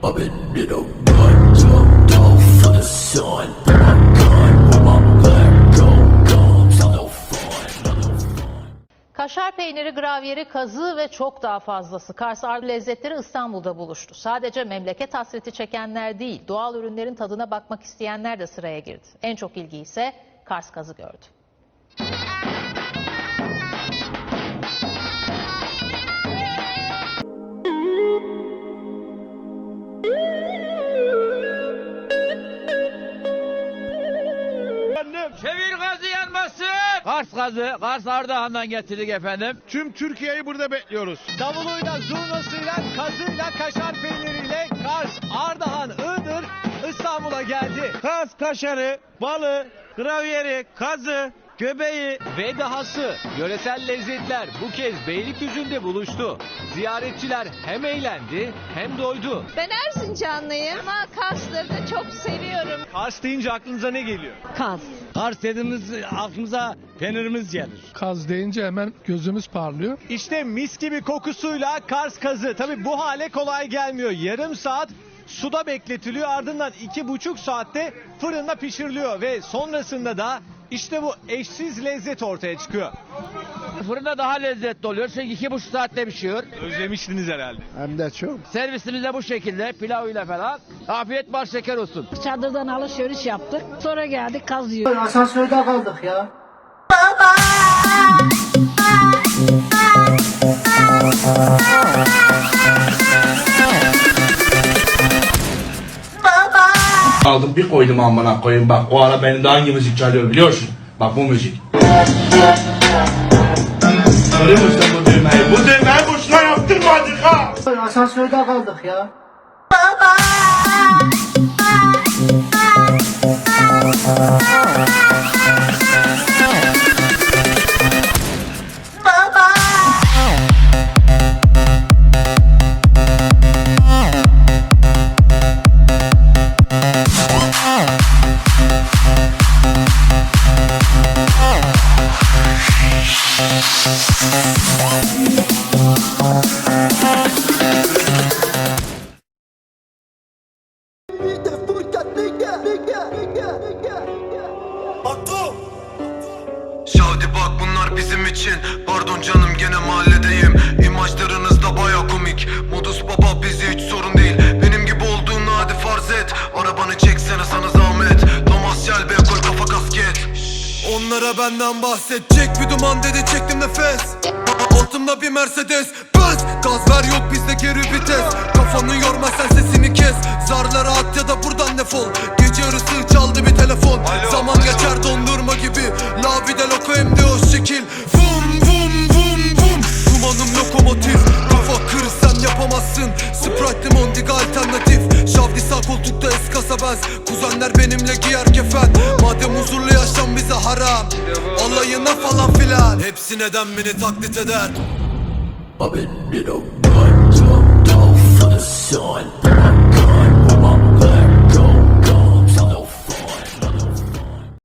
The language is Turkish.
I've been in a run, jumped off for the sun. My gun where my fun. Kaşar peyniri, gravyeri, kazığı ve çok daha fazlası. Kars Ardı lezzetleri İstanbul'da buluştu. Sadece memleket hasreti çekenler değil, doğal ürünlerin tadına bakmak isteyenler de sıraya girdi. En çok ilgi ise Kars kazı gördü. Çevir gazı yanmasın. Kars gazı, Kars Ardahan'dan getirdik efendim. Tüm Türkiye'yi burada bekliyoruz. Davuluyla, zurnasıyla, kazıyla, kaşar peyniriyle Kars, Ardahan, Iğdır İstanbul'a geldi. Kaz, kaşarı, balı, gravyeri, kazı, göbeği. Ve dahası yöresel lezzetler bu kez Beylikdüzü'nde buluştu. Ziyaretçiler hem eğlendi hem doydu. Ben Erzincanlıyım ama Karsları da çok seviyorum. Kars deyince aklınıza ne geliyor? Kars. Kars dediğimiz aklımıza peynirimiz gelir. Kaz deyince hemen gözümüz parlıyor. İşte mis gibi kokusuyla Kars kazı. Tabi bu hale kolay gelmiyor. Yarım saat suda bekletiliyor ardından iki buçuk saatte fırında pişiriliyor ve sonrasında da işte bu eşsiz lezzet ortaya çıkıyor. Fırında daha lezzetli oluyor çünkü iki buçuk saatte pişiyor. Özlemiştiniz herhalde. Hem de çok. Servisimiz de bu şekilde pilavıyla falan. Afiyet baş şeker olsun. Çadırdan alışveriş yaptık. Sonra geldik kaz yiyor. Asansörde kaldık ya. Aldım bir koydum amına koyayım. Bak o ara benim de hangi müzik çalıyor biliyorsun bak bu müzik. Görüyor musun bu düğmeyi? Bu düğmeyi boşuna yaptırmadık ha. Asansörde kaldık ya. Şavdi bak bunlar bizim için. Pardon canım gene Onlara benden bahsedecek. Bir duman dedi çektim nefes. Altımda bir Mercedes. Benz Gaz ver yok bizde geri vites. Kafanı yorma sen sesini kes. Zarlara at ya da buradan defol. Gece yarısı çaldı bir telefon. Zaman geçer dondurma gibi. La vida loco hem de o şekil Sağ koltukta eskasa benz Kuzenler benimle giyer kefen Madem huzurlu yaşam bize haram. Alayına falan filan. Hepsi neden beni taklit eder? I've been a